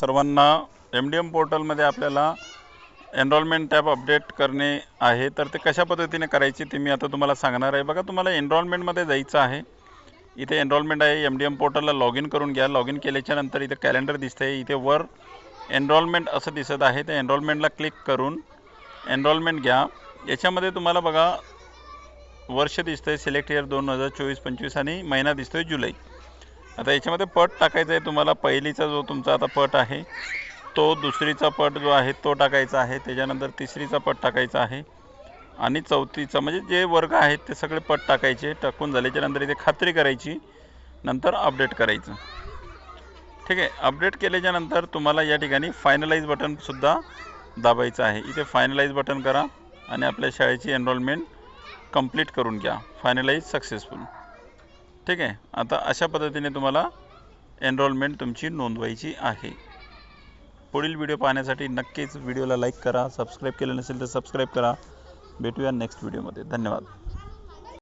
सर्वांना M D M पोर्टलमध्ये आपल्याला enrolment tab update करणे आहे. तर ते कशा पद्धतीने करायचे ते मी आता तुम्हाला सांगणार आहे. बघा तुम्हाला एनरोलमेंटमध्ये जायचं आहे. इथे एनरोलमेंट आहे. एम डी एम पोर्टलला लॉग इन करून घ्या. लॉग इन केल्याच्यानंतर इथे कॅलेंडर दिसते इथे वर एनरोलमेंट असं दिसत आहे. त्या एनरोलमेंटला क्लिक करून एनरोलमेंट घ्या. याच्यामध्ये तुम्हाला बघा वर्ष दिसतं आहे सिलेक्ट इयर दोन हजार चोवीस पंचवीस आणि महिना दिसतो आहे जुलै. आता याच्यामध्ये पट टाकायचा आहे. तुम्हाला पहिलीचा जो तुमचा आता पट आहे तो दुसरीचा पट जो आहे तो टाकायचा आहे. त्याच्यानंतर तिसरीचा पट टाकायचा आहे. आणि चौथीचा म्हणजे जे वर्ग आहेत ते सगळे पट टाकायचे टाकून झाल्याच्यानंतर इथे खात्री करायची नंतर अपडेट करायचं. ठीक आहे अपडेट केल्याच्यानंतर तुम्हाला या ठिकाणी फायनलाइज बटनसुद्धा दाबायचं आहे. इथे फायनलाइज बटन करा आणि आपल्या शाळेची एनरोलमेंट कंप्लीट करून घ्या. फायनलाइज सक्सेसफुल ठीक आहे. आता अशा पद्धतीने तुम्हाला एनरोलमेंट तुमची नोंदवायची आहे. पुढील व्हिडिओ पाहण्यासाठी नक्कीच व्हिडिओला लाईक करा सबस्क्राईब केलं नसेल तर सबस्क्राईब करा. भेटूया नेक्स्ट व्हिडिओमध्ये धन्यवाद.